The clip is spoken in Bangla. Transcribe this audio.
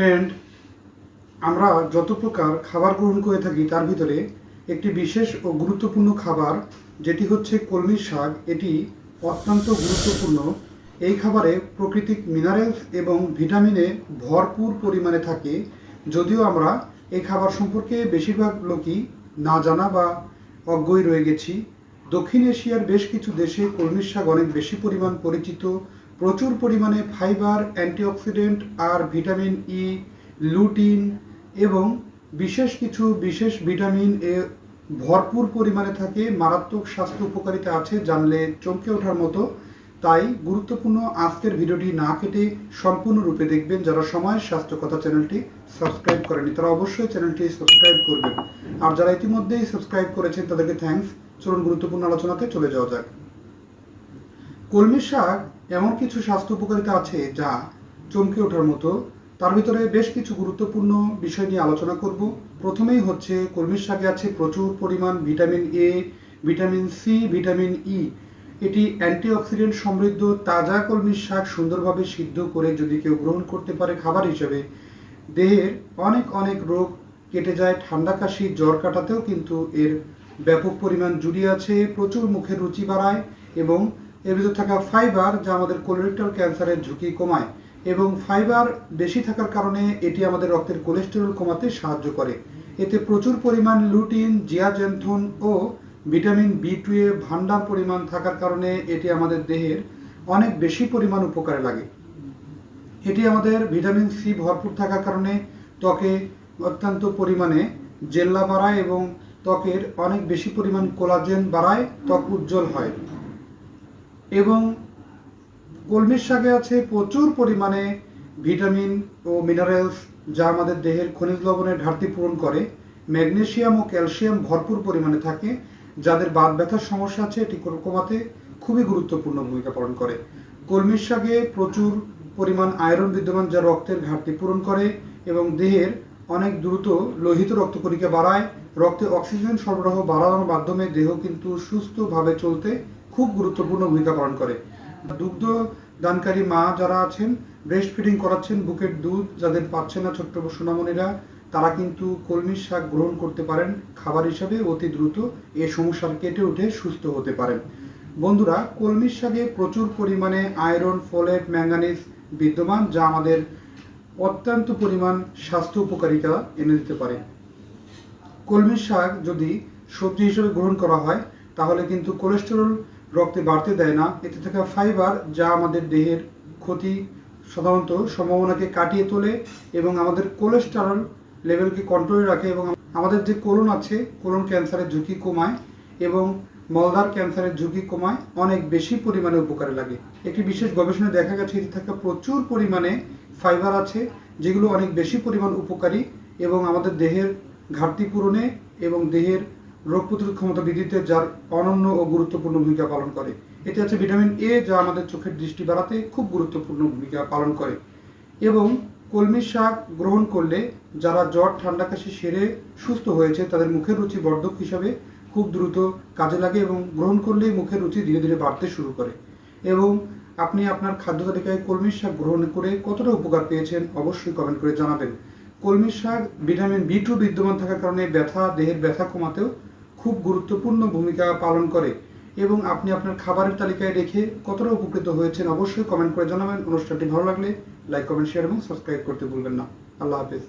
ফ্রেন্ড আমরা যত প্রকার খাবার গ্রহণ করে থাকি, তার ভিতরে একটি বিশেষ ও গুরুত্বপূর্ণ খাবার, যেটি হচ্ছে কলমি শাক, এটি অত্যন্ত গুরুত্বপূর্ণ। এই খাবারে প্রাকৃতিক মিনারেলস এবং ভিটামিনে ভরপুর পরিমাণে থাকে। যদিও আমরা এই খাবার সম্পর্কে বেশিরভাগ লোকই না জানা বা অজ্ঞই রয়ে গেছি। দক্ষিণ এশিয়ার বেশ কিছু দেশে কলমির শাক অনেক বেশি পরিমাণ পরিচিত প্রচুর পরিমাণে ফাইবার, অ্যান্টিঅক্সিডেন্ট আর ভিটামিন ই লুটিন এবং বিশেষ কিছু বিশেষ ভিটামিন এ ভরপুর পরিমাণে থাকে, মারাত্মক স্বাস্থ্য উপকারিতা আছে জানলে চমকে ওঠার মতো। তাই গুরুত্বপূর্ণ আজকের ভিডিওটি না কেটে সম্পূর্ণরূপে দেখবেন। যারা সময় স্বাস্থ্য কথা চ্যানেলটি সাবস্ক্রাইব করেনি তারা অবশ্যই চ্যানেলটি সাবস্ক্রাইব করবেন। আর যারা ইতিমধ্যেই সাবস্ক্রাইব করেছেন, তাদেরকে থ্যাঙ্কস চলুন গুরুত্বপূর্ণ আলোচনাতে চলে যাওয়া যাক। কলমি শাক এমন কিছু স্বাস্থ্য উপকারিতা আছে যা চমকে ওঠার মতো। তার ভিতরে বেশ কিছু গুরুত্বপূর্ণ বিষয় নিয়ে আলোচনা করব। প্রথমেই হচ্ছে, কলমির শাকে আছে প্রচুর পরিমাণ vitamin A vitamin C vitamin E এটি অ্যান্টিঅক্সিডেন্ট সমৃদ্ধ তাজা কলমির শাক সুন্দরভাবে সিদ্ধ করে যদি কেউ গ্রহণ করতে পারে খাবার হিসেবে, দেহের অনেক অনেক রোগ কেটে যায়, ঠান্ডা কাশি, জ্বর কাটাতেও কিন্তু এর ব্যাপক পরিমাণ জুড়ি আছে, প্রচুর মুখের রুচি বাড়ায় এবং এর ভিতর থাকা ফাইবার যা আমাদের কোলোরেক্টাল ক্যান্সারের ঝুঁকি কমায় এবং ফাইবার বেশি থাকার কারণে এটি আমাদের রক্তের কোলেস্টেরল কমাতে সাহায্য করে। এতে প্রচুর পরিমাণ লুটিন জিয়াজেন্থন ও ভিটামিন বি টু এ ভান্ডার পরিমাণ থাকার কারণে এটি আমাদের দেহের অনেক বেশি পরিমাণ উপকারে লাগে। এটি আমাদের ভিটামিন সি ভরপুর থাকার কারণে ত্বকে অত্যন্ত পরিমাণে জেল্লা বাড়ায় এবং ত্বকের অনেক বেশি পরিমাণ কোলাজেন বাড়ায়, ত্বক উজ্জ্বল হয়। এবং কলমির শাকে আছে প্রচুর পরিমাণে ভিটামিন ও মিনারেলস, যা আমাদের দেহের খনিজ লবণের ঘাটতি পূরণ করে। ম্যাগনেশিয়াম ও ক্যালসিয়াম ভরপুর পরিমাণে থাকে, যাদের বাত ব্যথার সমস্যা আছে, এটি কমাতে খুবই গুরুত্বপূর্ণ ভূমিকা পালন করে। কলমির শাকে প্রচুর পরিমাণ আয়রন বিদ্যমান, যা রক্তের ঘাটতি পূরণ করে এবং দেহের অনেক দ্রুত লোহিত রক্ত রক্তকণিকা বাড়ায়। রক্তে অক্সিজেন সরবরাহ বাড়ানোর মাধ্যমে দেহ কিন্তু সুস্থভাবে চলতে খুব গুরুত্বপূর্ণ ভূমিকা পালন করে। দুগ্ধ দানকারী মা যারা আছেন ব্রেস্ট ফিডিং করাচ্ছেন, বুকের দুধ যাদের পাচ্ছে না ছোট্ট সোনামণিরা, তারা কিন্তু কলমির শাক গ্রহণ করতে পারেন। খাবার হিসাবে অতি দ্রুত এ সমস্যার কেটে উঠে সুস্থ হতে পারেন। বন্ধুরা কলমির শাকে প্রচুর পরিমাণে আয়রন, ফোলেট, ম্যাঙ্গানিজ বিদ্যমান, যা আমাদের অত্যন্ত পরিমাণ স্বাস্থ্য উপকারিতা এনে দিতে পারে। কলমির শাক যদি সবজি হিসেবে গ্রহণ করা হয়, তাহলে কিন্তু কোলেস্টেরল রক্তে বাড়তে দেয় না। এতে থাকা ফাইবার যা আমাদের দেহের ক্ষতি সাধারণত সম্ভাবনাকে কাটিয়ে তোলে এবং আমাদের কোলেস্টেরল লেভেলকে কন্ট্রোলে রাখে এবং আমাদের যে কোলন আছে কোলন ক্যান্সারের ঝুঁকি কমায় এবং মলদার ক্যান্সারের ঝুঁকি কমায় অনেক বেশি পরিমাণে উপকারে লাগে। একটি বিশেষ গবেষণায় দেখা গেছে, এতে থাকা প্রচুর পরিমাণে ফাইবার আছে, যেগুলো অনেক বেশি পরিমাণ উপকারী এবং আমাদের দেহের ঘাটতি পূরণে এবং দেহের রোগ প্রতিরোধ ক্ষমতা বৃদ্ধিতে যার অনন্য ও গুরুত্বপূর্ণ ভূমিকা পালন করে। এতে আছে ভিটামিন এ যা আমাদের চোখের দৃষ্টি বাড়াতে খুব গুরুত্বপূর্ণ ভূমিকা পালন করে। এবং কলমির শাক গ্রহণ করলে যারা জ্বর, ঠান্ডা কাশি সেরে সুস্থ হয়েছে, তাদের মুখের রুচি বর্ধক হিসাবে খুব দ্রুত কাজে লাগে এবং গ্রহণ করলেই মুখের রুচি ধীরে ধীরে বাড়তে শুরু করে। এবং আপনি আপনার খাদ্য তালিকায় কলমির শাক গ্রহণ করে কতটা উপকার পেয়েছেন অবশ্যই কমেন্ট করে জানাবেন। কলমির শাক ভিটামিন বি টু বিদ্যমান থাকার কারণে ব্যথা, দেহের ব্যথা কমাতেও খুব গুরুত্বপূর্ণ ভূমিকা পালন করে এবং আপনি আপনার খাবারের তালিকায় রেখে কতটা উপকৃত হয়েছেন অবশ্যই কমেন্ট করে জানাবেন। অনুষ্ঠানটি ভালো লাগলে লাইক কমেন্ট শেয়ার এবং সাবস্ক্রাইব করতে ভুলবেন না। আল্লাহ হাফেজ।